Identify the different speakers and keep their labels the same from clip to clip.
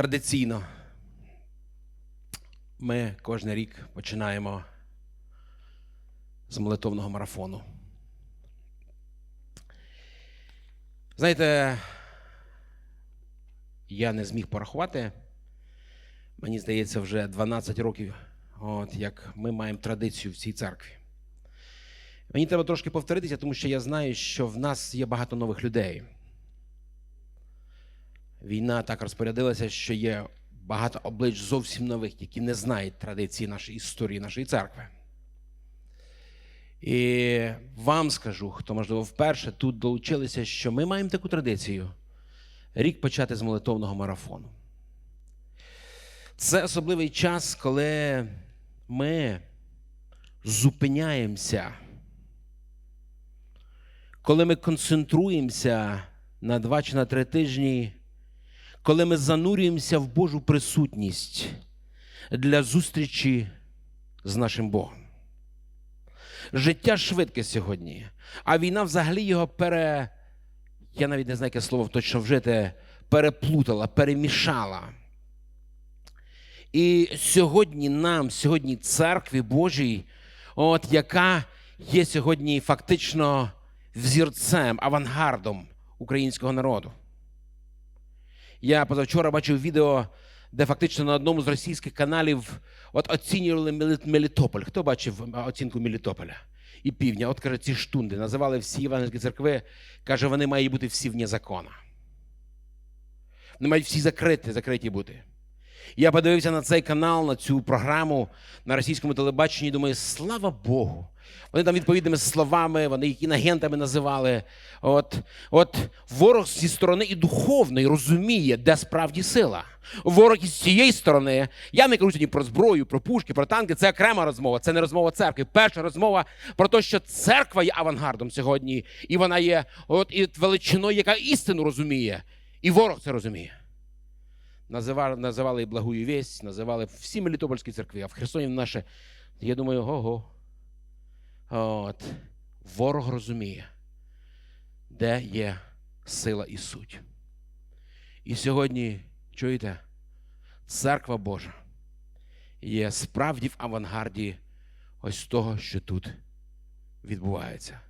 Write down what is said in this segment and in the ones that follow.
Speaker 1: Традиційно ми кожен рік починаємо з молитовного марафону. Знаєте, я не зміг порахувати. Мені здається, вже 12 років, от, як ми маємо традицію в цій церкві. Мені треба трошки повторитися, тому що я знаю, що в нас є багато нових людей. Війна так розпорядилася, що є багато облич зовсім нових, які не знають традиції нашої історії, нашої церкви. І вам скажу, хто, можливо, вперше тут долучилися, що ми маємо таку традицію рік почати з молитовного марафону. Це особливий час, коли ми зупиняємося, коли ми концентруємося на два чи на три тижні, коли ми занурюємося в Божу присутність для зустрічі з нашим Богом. Життя швидке сьогодні, а війна взагалі його пере. Я навіть не знаю, яке слово точно вжити, переплутала, перемішала. І сьогодні нам, сьогодні церкві Божій, от яка є сьогодні фактично взірцем, авангардом українського народу. Я позавчора бачив відео, де фактично на одному з російських каналів от оцінювали Мелітополь. Хто бачив оцінку Мелітополя і півдня? От каже, ці штунди називали всі євангельські церкви. Каже, вони мають бути всі вне закона. Вони мають всі закриті, закриті бути. Я подивився на цей канал, на цю програму на російському телебаченні. Думаю, слава Богу. Вони там відповідними словами, вони їх інагентами називали. От, от ворог зі сторони і духовної розуміє, де справді сила. Ворог із цієї сторони. Я не кажу сьогодні про зброю, про пушки, про танки. Це окрема розмова, це не розмова церкви. Перша розмова про те, що церква є авангардом сьогодні, і вона є от і величиною, яка істину розуміє, і ворог це розуміє. Називали, називали і благую вість, називали всі Мелітопольські церкви, а в Херсоні наше. Я думаю, ого. От. Ворог розуміє, де є сила і суть. І сьогодні, чуєте, церква Божа є справді в авангарді ось того, що тут відбувається.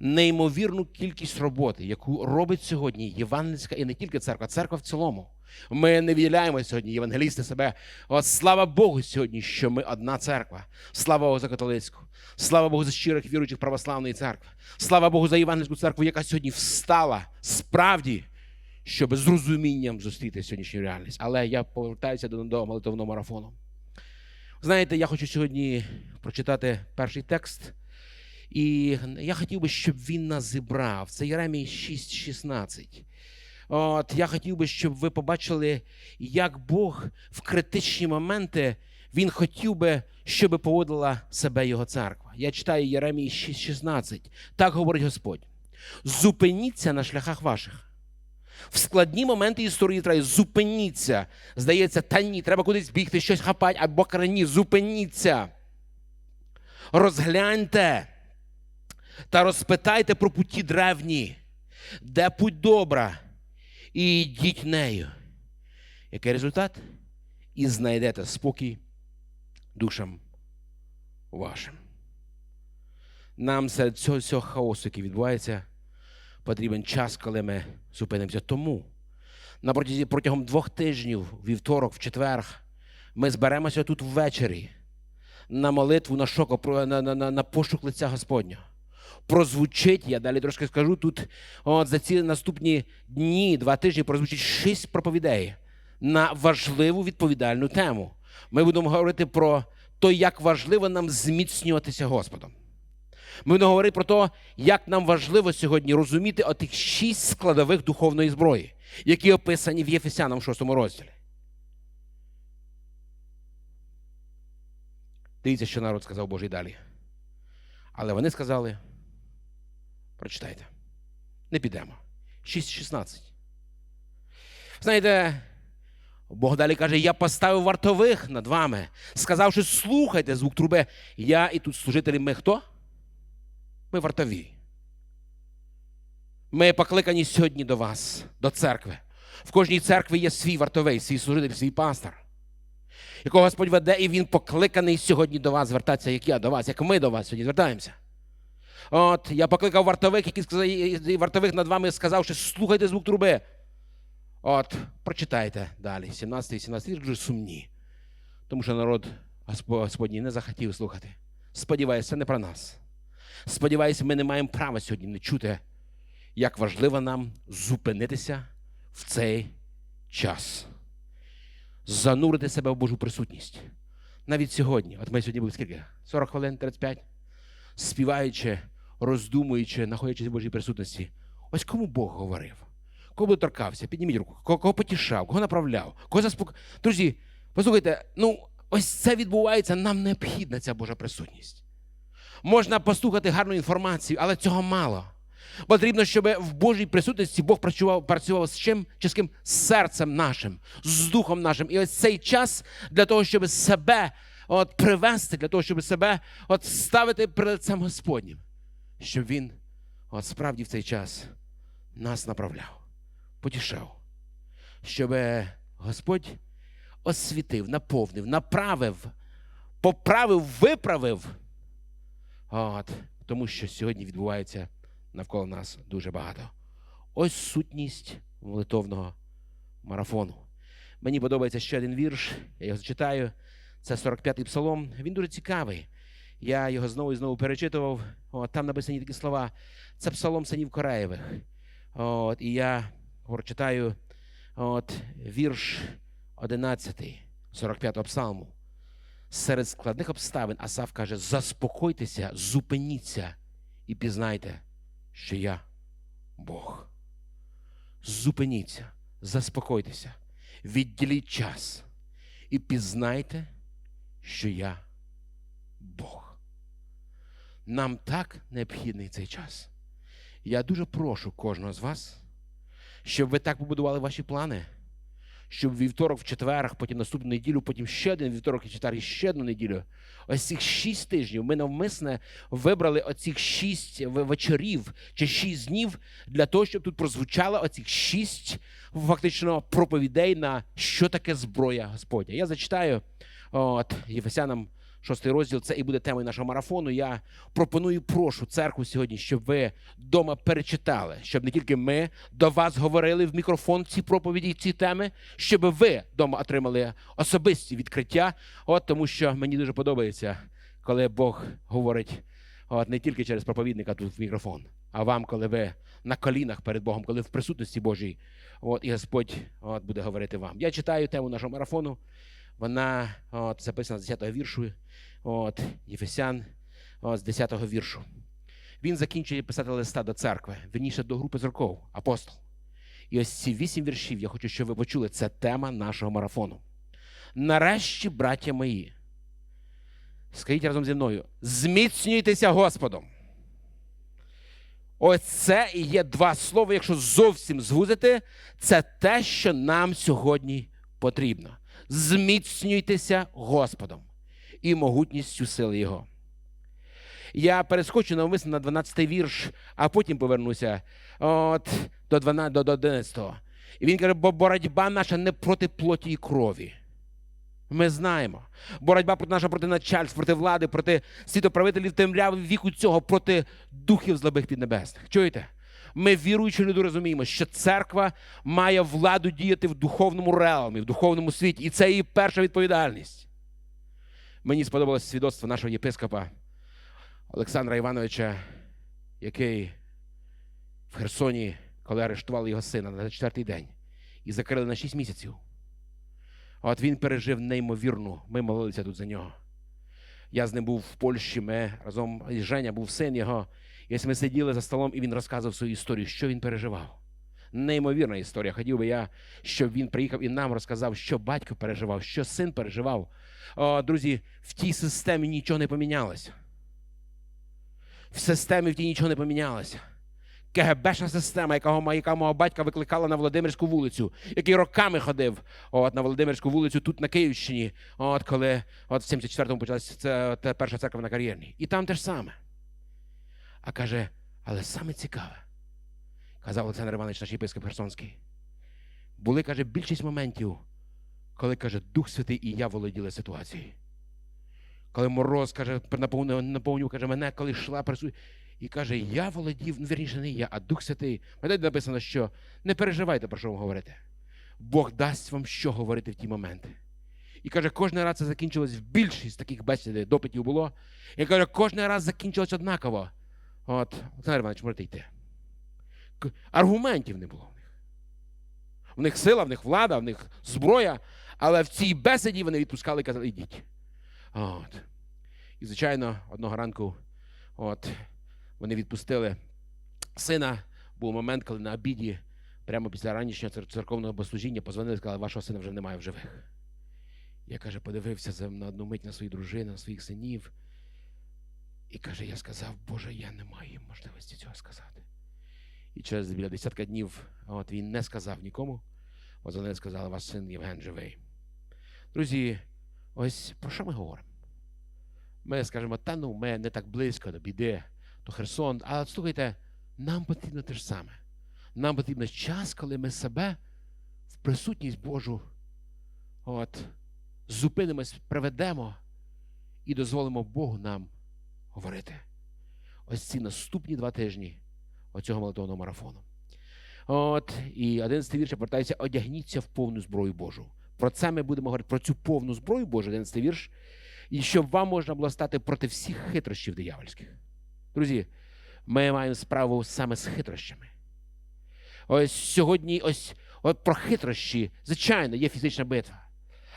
Speaker 1: Неймовірну кількість роботи, яку робить сьогодні євангельська і не тільки церква, церква в цілому. Ми не відділяємо сьогодні євангелісти себе. От слава Богу сьогодні, що ми одна церква. Слава Богу за католицьку. Слава Богу за щирих віруючих православної церкви. Слава Богу за євангельську церкву, яка сьогодні встала справді, щоб з розумінням зустріти сьогоднішню реальність. Але я повертаюся до, до молитовного марафону. Знаєте, я хочу сьогодні прочитати перший текст. І я хотів би, щоб він нас зібрав. Це Єремій 6,16. От я хотів би, щоб ви побачили, як Бог в критичні моменти він хотів би, щоб поводила себе його церква. Я читаю Єремії 6,16. Так говорить Господь: зупиніться на шляхах ваших. В складні моменти історії Ізраїлю зупиніться. Здається, та ні, треба кудись бігти, щось хапати, або каже, ні, зупиніться. Розгляньте та розпитайте про путі древні, де путь добра, і йдіть нею. Який результат? І знайдете спокій душам вашим. Нам серед цього, цього хаосу, який відбувається, потрібен час, коли ми зупинимося. Тому протягом двох тижнів, вівторок, в четвер, ми зберемося тут ввечері на молитву, на про- на, на, на, на пошук лиця Господнього. Прозвучить, я далі трошки скажу, тут от, за ці наступні дні, два тижні прозвучить шість проповідей на важливу відповідальну тему. Ми будемо говорити про те, як важливо нам зміцнюватися Господом. Ми будемо говорити про те, як нам важливо сьогодні розуміти отих шість складових духовної зброї, які описані в Єфесянам 6 розділі. Дивіться, що народ сказав Божий далі. Але вони сказали: прочитайте, не підемо. 6.16. Знаєте, Бог далі каже: я поставив вартових над вами, сказавши, слухайте звук труби. Я і тут служителі, ми хто? Ми вартові. Ми покликані сьогодні до вас, до церкви, В кожній церкві є свій вартовий, свій служитель, свій пастор, якого Господь веде, і він покликаний сьогодні до вас звертатися, як я до вас, як ми до вас сьогодні звертаємося. От я покликав вартових, який сказав, і вартових над вами сказав, що слухайте звук труби. От, прочитайте далі. 17 і 17 вірш дуже сумні. Тому що народ Господній не захотів слухати. Сподіваюся, це не про нас. Сподіваюся, ми не маємо права сьогодні не чути, як важливо нам зупинитися в цей час, занурити себе в Божу присутність. Навіть сьогодні, от ми сьогодні були скільки? 40 хвилин, 35, співаючи, роздумуючи, знаходячись в Божій присутності. Ось кому Бог говорив, кого торкався, підніміть руку, кого, потішав, кого направляв, кого заспокоїв. Друзі, послухайте, ну ось це відбувається, нам необхідна ця Божа присутність. Можна послухати гарну інформацію, але цього мало. Потрібно, щоб в Божій присутності Бог працював працював з чим? Чи з ким? З серцем нашим, з духом нашим. І ось цей час для того, щоб себе от, привести, для того, щоб себе от, ставити перед лицем Господнім, щоб Він от, справді в цей час нас направляв, потішав, щоб Господь освітив, наповнив, направив, поправив, виправив. От, тому що сьогодні відбувається навколо нас дуже багато. Ось сутність молитовного марафону. Мені подобається ще один вірш, я його зачитаю. Це 45-й псалом. Він дуже цікавий. Я його знову і знову перечитував. От, там написані такі слова. Це псалом синів Кораєвих. От, і я говорю, читаю от, вірш 11, 45-го псалму. Серед складних обставин Асав каже: заспокойтеся, зупиніться і пізнайте, що я Бог. Зупиніться, заспокойтеся, відділіть час і пізнайте, що я Бог. Нам так необхідний цей час. Я дуже прошу кожного з вас, щоб ви так побудували ваші плани щоб вівторок в четвер, потім наступну неділю, потім ще один вівторок і четвер, і ще одну неділю. Ось цих шість тижнів ми навмисне вибрали оцих шість вечорів чи шість днів для того, щоб тут прозвучало оцих шість фактично проповідей на що таке зброя Господня. Я зачитаю от Єфесянам шостий розділ, це і буде темою нашого марафону. Я пропоную, прошу церкву сьогодні, щоб ви вдома перечитали, щоб не тільки ми до вас говорили в мікрофон ці проповіді, ці теми, щоб ви вдома отримали особисті відкриття. От тому, що мені дуже подобається, коли Бог говорить от не тільки через проповідника тут в мікрофон, а вам, коли ви на колінах перед Богом, коли в присутності Божій, от і Господь от буде говорити вам. Я читаю тему нашого марафону. Вона от, записана з 10-го віршу, от, Єфесян от, з 10-го віршу. Він закінчує писати листа до церкви, верніше до групи церков, апостол. І ось ці вісім віршів, я хочу, щоб ви почули, це тема нашого марафону. Нарешті, браття мої, скажіть разом зі мною: зміцнюйтеся Господом. Ось це і є два слова, якщо зовсім звузити, це те, що нам сьогодні потрібно зміцнюйтеся Господом і могутністю сили Його. Я перескочу навмисно на 12-й вірш, а потім повернуся от, до 12, до 11. І він каже, бо боротьба наша не проти плоті і крові. Ми знаємо. Боротьба наша проти начальств, проти влади, проти світоправителів темряви віку цього, проти духів злобих піднебесних. Чуєте? Ми віруючі люди розуміємо, що церква має владу діяти в духовному реалмі, в духовному світі. І це її перша відповідальність. Мені сподобалось свідоцтво нашого єпископа Олександра Івановича, який в Херсоні, коли арештували його сина на четвертий день і закрили на шість місяців. От він пережив неймовірну. Ми молилися тут за нього. Я з ним був в Польщі, ми разом із Женя був син його. Ось ми сиділи за столом, і він розказував свою історію, що він переживав. Неймовірна історія. Хотів би я, щоб він приїхав і нам розказав, що батько переживав, що син переживав. О, Друзі, в тій системі нічого не помінялося. В системі в тій нічого не помінялося. КГБшна система, яка, яка мого батька викликала на Володимирську вулицю, який роками ходив от, на Володимирську вулицю тут на Київщині, от коли от в 74-му почалася перша церква на кар'єрній. І там те ж саме. А каже, але саме цікаве, казав Олександр Іванович, наш єпископ Херсонський, були, каже, більшість моментів, коли каже, Дух Святий і я володіли ситуацією. Коли мороз каже, наповнив, наповнив каже, мене, коли йшла прису... І каже, я володів, ну, вірніше, не я, а Дух Святий. Мене написано, що не переживайте, про що вам говорити. Бог дасть вам що говорити в ті моменти. І каже, кожен раз це закінчилось в більшість таких бесід, допитів було. І каже, кожен раз закінчилось однаково. От, Олександр Іванович, можете йти. Аргументів не було в них. В них сила, в них влада, в них зброя, але в цій бесіді вони відпускали і казали, йдіть. От. І, звичайно, одного ранку от, вони відпустили сина. Був момент, коли на обіді, прямо після ранішнього цер- церковного богослужіння, позвонили і сказали, вашого сина вже немає в живих. Я каже, подивився на одну мить на свою дружину, на своїх синів. І каже, я сказав, Боже, я не маю можливості цього сказати. І через біля десятка днів от, він не сказав нікому. От вони сказали, ваш син Євген живий. Друзі, ось про що ми говоримо? Ми скажемо, та ну, ми не так близько до біди, до Херсон. Але слухайте, нам потрібно те ж саме. Нам потрібен час, коли ми себе в присутність Божу от, зупинимось, приведемо і дозволимо Богу нам говорити. Ось ці наступні два тижні оцього молитовного марафону. От, і 11 вірш повертається, одягніться в повну зброю Божу. Про це ми будемо говорити, про цю повну зброю Божу, 11 вірш, і щоб вам можна було стати проти всіх хитрощів диявольських. Друзі, ми маємо справу саме з хитрощами. Ось сьогодні, ось от про хитрощі, звичайно, є фізична битва.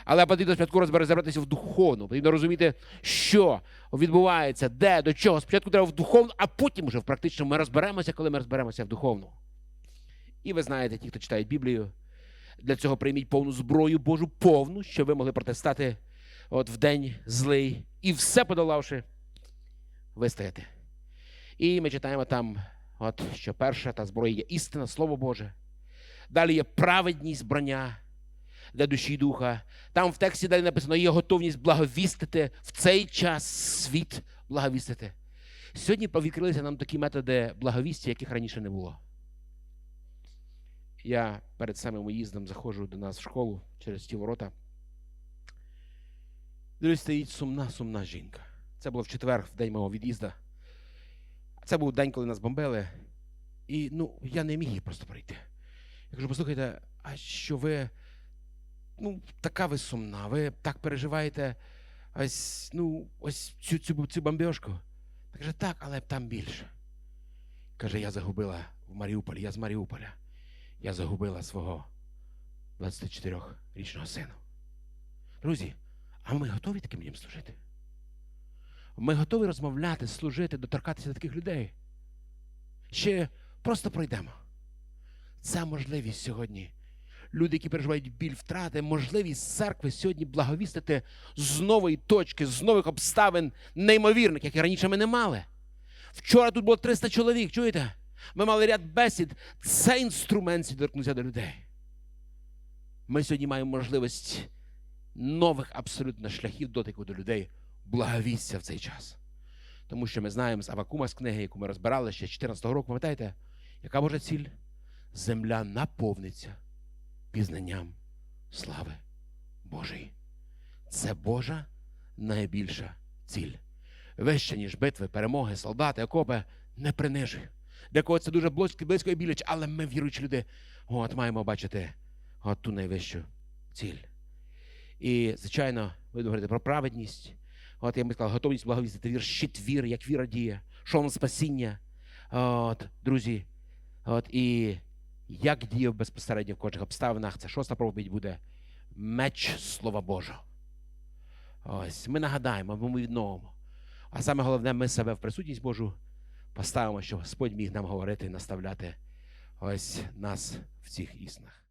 Speaker 1: Але потрібно спочатку розбиратися в духовну. Потрібно розуміти, що відбувається, де, до чого. Спочатку треба в духовну, а потім вже в практичному ми розберемося, коли ми розберемося в духовну. І ви знаєте, ті, хто читають Біблію, для цього прийміть повну зброю Божу, повну, щоб ви могли протистати от в день злий і все подолавши, вистояти. І ми читаємо там, от, що перша та зброя є істина, Слово Боже. Далі є праведність броня для душі і духа. Там в тексті далі написано є готовність благовістити в цей час світ благовістити. Сьогодні відкрилися нам такі методи благовістя, яких раніше не було. Я перед самим уїздом заходжу до нас в школу через ті ворота. Дивлюсь, стоїть сумна, сумна жінка. Це було в четвер, в день мого від'їзду. Це був день, коли нас бомбили. І ну, я не міг її просто пройти. Я кажу, послухайте, а що ви ну, така ви сумна, ви так переживаєте ось, ну, ось цю, цю, цю бомбіжку. Та каже, так, але там більше. Каже, я загубила в Маріуполі, я з Маріуполя. Я загубила свого 24-річного сина. Друзі, а ми готові таким людям служити? Ми готові розмовляти, служити, доторкатися до таких людей. Ще просто пройдемо. Це можливість сьогодні люди, які переживають біль втрати, можливість церкви сьогодні благовістити з нової точки, з нових обставин, неймовірних, яких раніше ми не мали. Вчора тут було 300 чоловік, чуєте? Ми мали ряд бесід. Це інструмент доторкнутися до людей. Ми сьогодні маємо можливість нових абсолютно шляхів дотику до людей, благовістя в цей час. Тому що ми знаємо з Авакума з книги, яку ми розбирали ще з 14 року, пам'ятаєте, яка Божа ціль? Земля наповниться пізнанням слави Божої. Це Божа найбільша ціль. Вище, ніж битви, перемоги, солдати, окопи, не принижуй. Для кого це дуже близько, близько і біліч, але ми, віруючі люди, от маємо бачити от ту найвищу ціль. І, звичайно, ми будемо говорити про праведність. От я би сказав, готовність благовістити вір, щит вір, як віра діє, шолом спасіння. От, друзі, от, і як діяв безпосередньо в кожних обставинах. Це шоста проповідь буде меч Слова Божого. Ось, ми нагадаємо, ми відновимо. А саме головне, ми себе в присутність Божу поставимо, щоб Господь міг нам говорити і наставляти ось нас в цих існах.